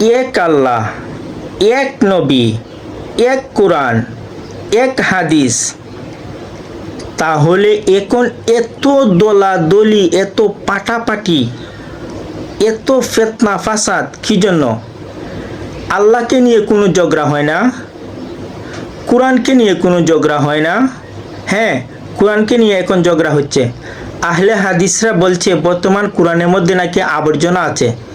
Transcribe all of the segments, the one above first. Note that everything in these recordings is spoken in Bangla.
এক আল্লাহ, এক নবী, এক কোরআন, এক হাদিস। তাহলে এখন এত দলাদলি, এত পাটাপাটি, এত ফেতনা ফাসাদ কি জন্য? আল্লাহকে নিয়ে কোনো ঝগড়া হয় না? কোরআনকে নিয়ে কোনো ঝগড়া হয় না? হ্যাঁ কোরআনকে নিয়ে এখন ঝগড়া হচ্ছে। আহলে হাদিসরা বলছে, বর্তমান কোরআনের মধ্যে নাকি আবর্জনা আছে।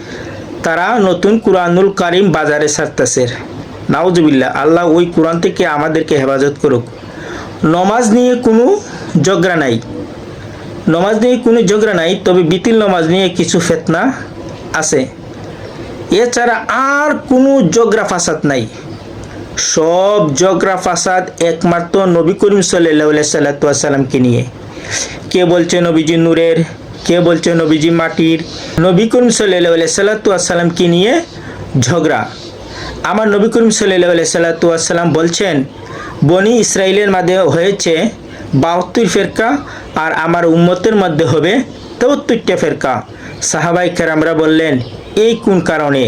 তারা নতুন কুরআনুল কারিম বাজারে ছাড়তেছে। নাউজুবিল্লাহ, আল্লাহ ওই কোরআন থেকে আমাদেরকে হেফাজত করুক। নমাজ নিয়ে কোনো ঝগড়া নাই। নমাজ নিয়ে কোনো ঝগড়া নাই, তবে বিতিল নমাজ নিয়ে কিছু ফেতনা আছে। এছাড়া আর কোনো জগরা ফাসাদ নাই। সব জগরা ফাসাদ একমাত্র নবী করিম সাল্লাহ সাল্লামকে নিয়ে। কে বলছে নবীজি নূরের কে বলছে নবীজি মাটির? নবী করিম সাল্লাহ সাল্লামকে নিয়ে ঝগড়া? আমার নবী করিম সাল্লাহ সাল্লাম বলছেন, বনি ইসরায়েলের মধ্যে হয়েছে বাহাত্তর ফেরকা আর আমার উম্মতের মধ্যে হবে চৌত্তরটা ফেরকা। সাহাবাই কেরামরা বললেন, এই কোন কারণে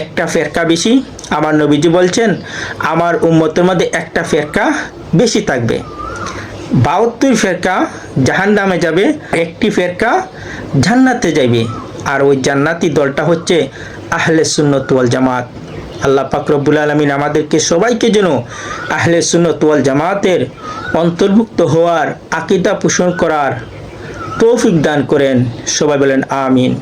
একটা ফেরকা বেশি? আমার নবীজি বলছেন, আমার উম্মতের মধ্যে একটা ফেরকা বেশি থাকবে। বাহাত্তর ফেরকা জাহান নামে যাবে, একটি ফেরকা জান্নাতে যাবে আর ওই জান্নাতি দলটা হচ্ছে আহলে সুন্নত জামাত। আল্লাহ পাক রব্বুল আলমিন আমাদেরকে সবাইকে যেন আহলে সুন্নত জামাতের অন্তর্ভুক্ত হওয়ার আকিদা পোষণ করার তৌফিক দান করেন। সবাই বলেন, আমিন।